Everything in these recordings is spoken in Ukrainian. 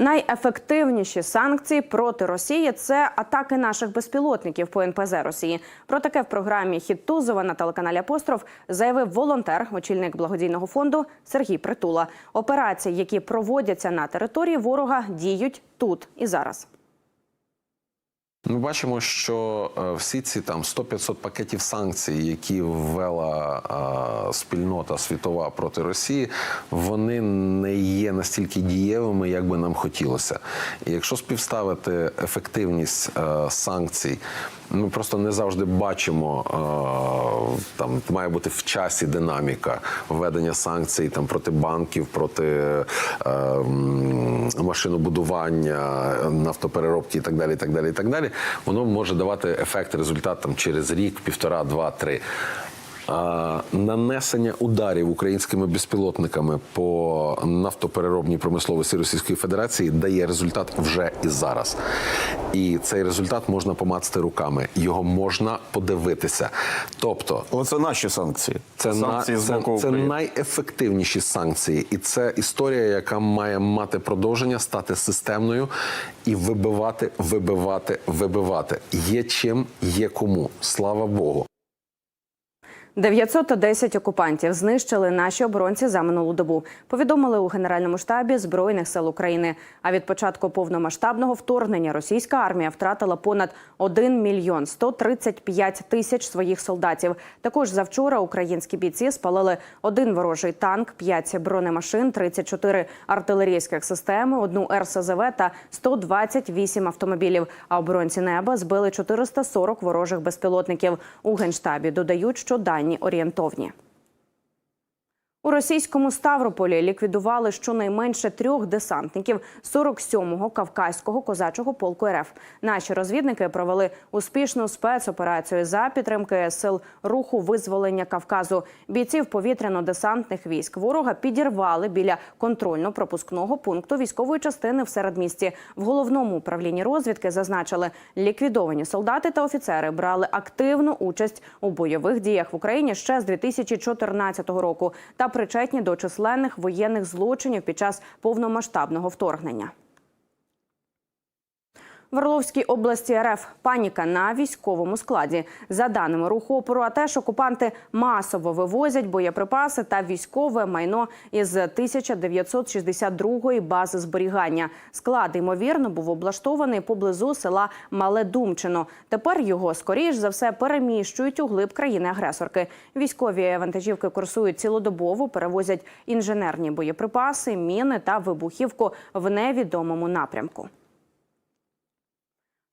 Найефективніші санкції проти Росії це атаки наших безпілотників по НПЗ Росії. Про таке в програмі Хід Тузова на телеканалі Апостроф заявив волонтер, очільник благодійного фонду Сергій Притула. Операції, які проводяться на території ворога, діють тут і зараз. Ми бачимо, що е, всі ці там 100-500 пакетів санкцій, які ввела е, спільнота світова проти Росії, вони не є настільки дієвими, як би нам хотілося. І якщо співставити ефективність е, санкцій, ми просто не завжди бачимо е, там має бути в часі динаміка введення санкцій там проти банків, проти м, машинобудування, нафтопереробки і так далі. І так далі, і так далі. Воно може давати ефект, результат там через рік, півтора, два, три. Нанесення ударів українськими безпілотниками по нафтопереробній промисловості Російської Федерації дає результат вже і зараз. І цей результат можна помацати руками, його можна подивитися. Тобто, Оце наші санкції. це, санкції на, з боку це найефективніші санкції, і це історія, яка має мати продовження, стати системною і вибивати, вибивати, вибивати. Є чим, є кому. Слава Богу. 910 окупантів знищили наші оборонці за минулу добу. Повідомили у Генеральному штабі Збройних сил України. А від початку повномасштабного вторгнення російська армія втратила понад 1 мільйон 135 тисяч своїх солдатів. Також завчора українські бійці спалили один ворожий танк, 5 бронемашин, 34 артилерійських системи, одну РСЗВ та 128 автомобілів. А оборонці неба збили 440 ворожих безпілотників. У генштабі додають, що дані орієнтовні. У російському Ставрополі ліквідували щонайменше трьох десантників 47-го Кавказького козачого полку РФ. Наші розвідники провели успішну спецоперацію за підтримки сил руху визволення Кавказу. Бійців повітряно-десантних військ ворога підірвали біля контрольно-пропускного пункту військової частини в середмісті. В головному управлінні розвідки зазначили, ліквідовані солдати та офіцери брали активну участь у бойових діях в Україні ще з 2014 року та причетні до численних воєнних злочинів під час повномасштабного вторгнення. В Орловській області РФ паніка на військовому складі. За даними руху опору, АТЕШ окупанти масово вивозять боєприпаси та військове майно із 1962-ї бази зберігання. Склад ймовірно був облаштований поблизу села Мале Думчино. Тепер його скоріш за все переміщують у глиб країни-агресорки. Військові вантажівки курсують цілодобово, перевозять інженерні боєприпаси, міни та вибухівку в невідомому напрямку.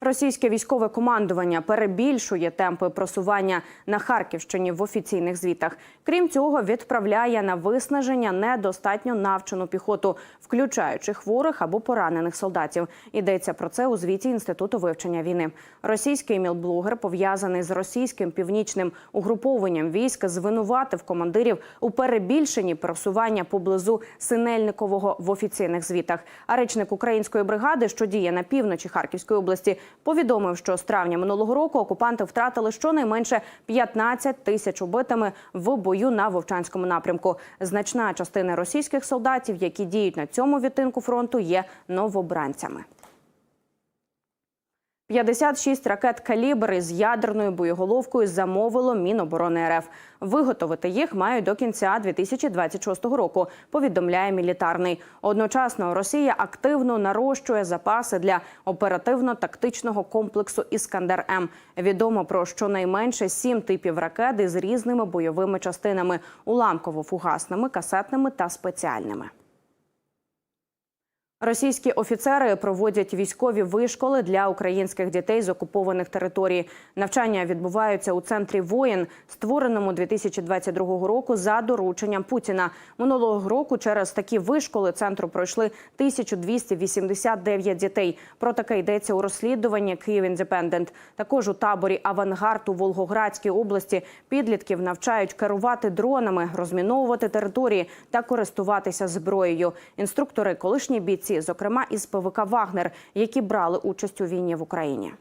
Російське військове командування перебільшує темпи просування на Харківщині в офіційних звітах. Крім цього, відправляє на виснаження недостатньо навчену піхоту, включаючи хворих або поранених солдатів. Йдеться про це у звіті інституту вивчення війни. Російський мілблогер, пов'язаний з російським північним угрупованням військ, звинуватив командирів у перебільшенні просування поблизу Синельникового в офіційних звітах. А речник української бригади, що діє на півночі Харківської області, повідомив, що з травня минулого року окупанти втратили щонайменше 15 тисяч убитими в бою на Вовчанському напрямку. Значна частина російських солдатів, які діють на цьому відтинку фронту, є новобранцями. 56 ракет «Калібр» із ядерною боєголовкою замовило Міноборони РФ. Виготовити їх мають до кінця 2026 року, повідомляє мілітарний. Одночасно Росія активно нарощує запаси для оперативно-тактичного комплексу «Іскандер М». Відомо про щонайменше сім типів ракет із різними бойовими частинами – уламково-фугасними, касетними та спеціальними. Російські офіцери проводять військові вишколи для українських дітей з окупованих територій. Навчання відбуваються у центрі воїн, створеному 2022 року за дорученням Путіна. Минулого року через такі вишколи центру пройшли 1289 дітей. Про таке йдеться у розслідуванні Київ Індепендент. Також у таборі Авангард у Волгоградській області підлітків навчають керувати дронами, розміновувати території та користуватися зброєю. Інструктори, колишні бійці, зокрема із ПВК Вагнер, які брали участь у війні в Україні.